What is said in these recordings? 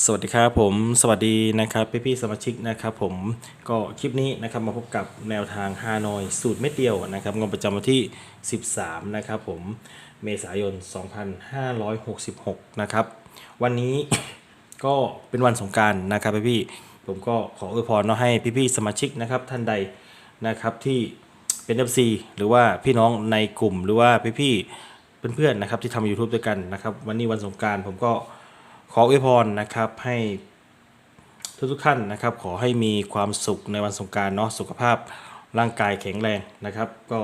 สวัสดีครับผมสวัสดีนะครับพี่พี่สมาชิกนะครับผมก็คลิปนี้นะครับมาพบกับแนวทางฮานอยสูตรเม็ดเดียวนะครับงวดประจำวันที่ 13 นะครับผมเมษายน 2566 นะครับ วันนี้ก็เป็นวันสงการนะครับพี่พี่ผมก็ขออวยพรเนาะให้พี่พี่สมาชิกนะครับท่านใดนะครับที่เป็น FC หรือว่าพี่น้องในกลุ่มหรือว่าพี่พี่เพื่อนๆนะครับที่ทำ YouTube ด้วยกันนะครับ วันนี้วันสงการผมก็ ขออวยพรนะครับให้ทุกทุกท่านนะครับ ขอให้มีความสุขในวันสงการเนาะสุขภาพร่างกายแข็งแรงนะครับ ก็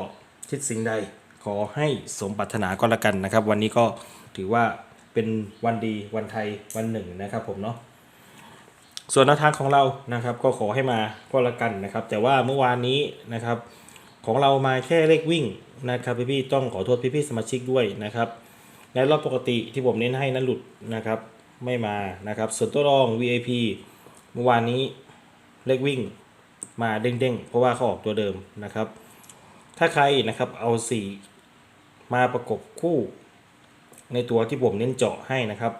คิดสิ่งใดขอให้สมปรารถนาก็แล้วกันนะครับ วันนี้ก็ถือว่าเป็นวันดีวันไทยวันหนึ่งนะครับ ผมเนาะส่วนแนวทางของเรานะครับ ก็ขอให้มาก็แล้วกันนะครับ แต่ว่าเมื่อวานนี้นะครับ ของเรามาแค่เลขวิ่งนะครับพี่ๆต้องขอโทษพี่ๆสมาชิกด้วยนะครับในรอบปกติที่ผมเน้นให้นั้นหลุดนะครับ ไม่มานะครับส่วนตัวรอง VIP เมื่อวานนี้เลขวิ่งมาเด้งๆ เพราะว่าเขาออกตัวเดิมนะครับ ถ้าใครนะครับเอา 4 มาประกบคู่ในตัวที่ผมเน้นเจาะให้นะครับ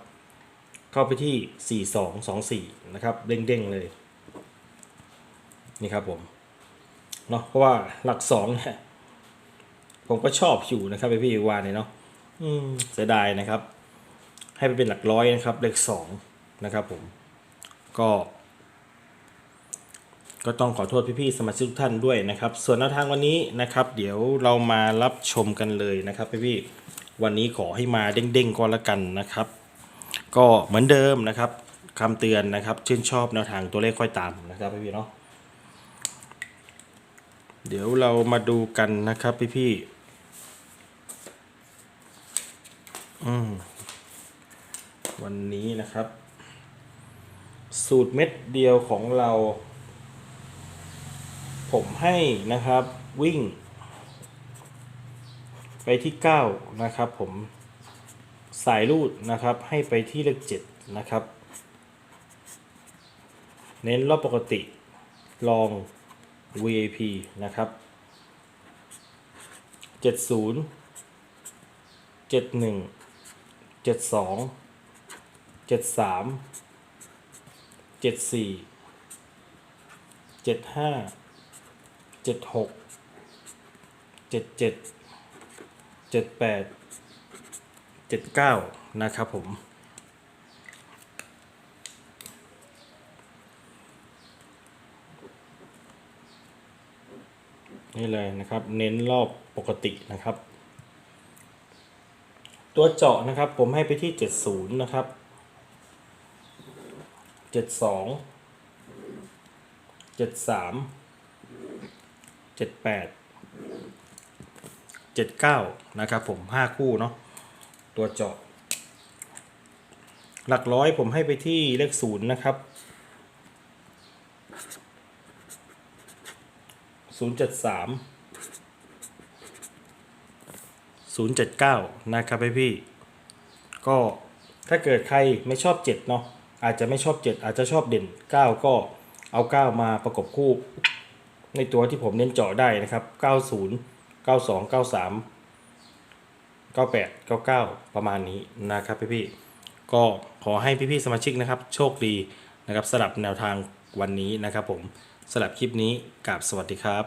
เข้าไปที่ 4 2 2 4 นะครับเด้งๆเลย นี่ครับผมเนาะเพราะว่าหลัก2เนี่ยผมก็ชอบอยู่นะครับพี่วานเนี่ยเนาะอืมเสียดายนะครับ ให้ไปเป็นหลักร้อยนะครับ เลขสองนะครับผม ก็ ก็ต้องขอโทษพี่ๆสมาชิกทุกท่านด้วยนะครับ ส่วนแนวทางวันนี้นะครับ เดี๋ยวเรามารับชมกันเลยนะครับพี่ๆวันนี้ขอให้มาเด้งๆก็แล้วกันนะครับ ก็เหมือนเดิมนะครับคำเตือนนะครับ ชื่นชอบแนวทางตัวเลขค่อยตามนะครับพี่ๆเนาะเดี๋ยวเรามาดูกันนะครับพี่ๆ วันนี้นะครับ สูตรเม็ดเดียวของเรา ผมให้นะครับวิ่ง ไปที่ 9 นะครับผมสายรูดนะครับให้ไปที่เลข7นะครับ เน้นรอบปกติลอง VAP นะครับ 70 71เจ็ดสอง เจ็ดสามเจ็ดสี่เจ็ดห้าเจ็ดหกเจ็ดเจ็ดเจ็ดแปดเจ็ดเก้านะครับผม นี่เลยนะครับ เน้นรอบปกตินะครับ ตัวเจาะนะครับผมให้ไปที่ 70 นะครับ เจ็ดสองเจ็ดสามเจ็ดแปดเจ็ดเก้านะครับผมห้าคู่เนาะตัวเจาะ หลักร้อยผมให้ไปที่เลขศูนย์นะครับศูนย์เจ็ดสามศูนย์เจ็ดเก้านะครับพี่พี่ก็ถ้าเกิดใครไม่ชอบเจ็ดเนาะ อาจจะไม่ชอบ 7 อาจจะชอบเด่น 9 ก็เอา 9 มาประกบคู่ ในตัวที่ผมเน้นเจาะได้นะครับ 90 92 93 98 99 ประมาณนี้นะครับพี่พี่ๆก็ขอให้พี่พี่ๆสมาชิกนะครับ โชคดีนะครับสลับแนวทางวันนี้นะครับผมสลับคลิปนี้กับสวัสดีครับ